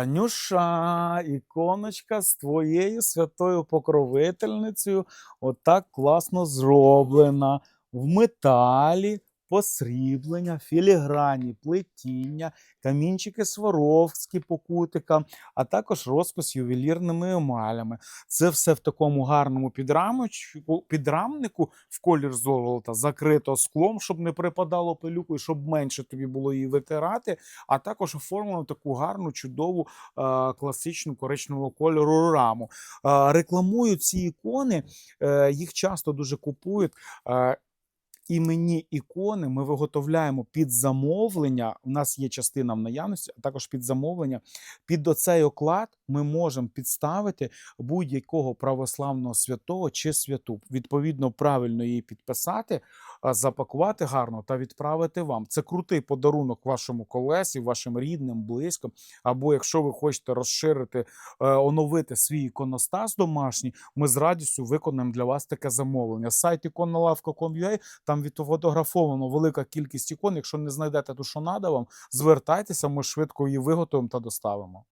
Анюша, іконочка з твоєю святою покровительницею, отак класно зроблена в металі. Посріблення, філіграні, плетіння, камінчики Сваровські по кутикам, а також розпис ювелірними емалями. Це все в такому гарному підрамнику в колір золота, закрито склом, щоб не припадало пилюку і щоб менше тобі було її витирати. А також оформлено таку гарну, чудову е, класичну коричневого кольору раму. Е, рекламую ці ікони, е, їх часто дуже купують. Іменні ікони ми виготовляємо під замовлення. У нас є частина в наявності, а також під замовлення. Під оцей оклад ми можемо підставити будь-якого православного святого чи святу. Відповідно, правильно її підписати, запакувати гарно та відправити вам. Це крутий подарунок вашому колесі, вашим рідним, близьким. Або якщо ви хочете розширити, е, оновити свій іконостас домашній, ми з радістю виконаємо для вас таке замовлення. Сайт іконналавка.com.ua, там відфотографовано велика кількість ікон. Якщо не знайдете ту, що надо вам, звертайтеся, ми швидко її виготовимо та доставимо.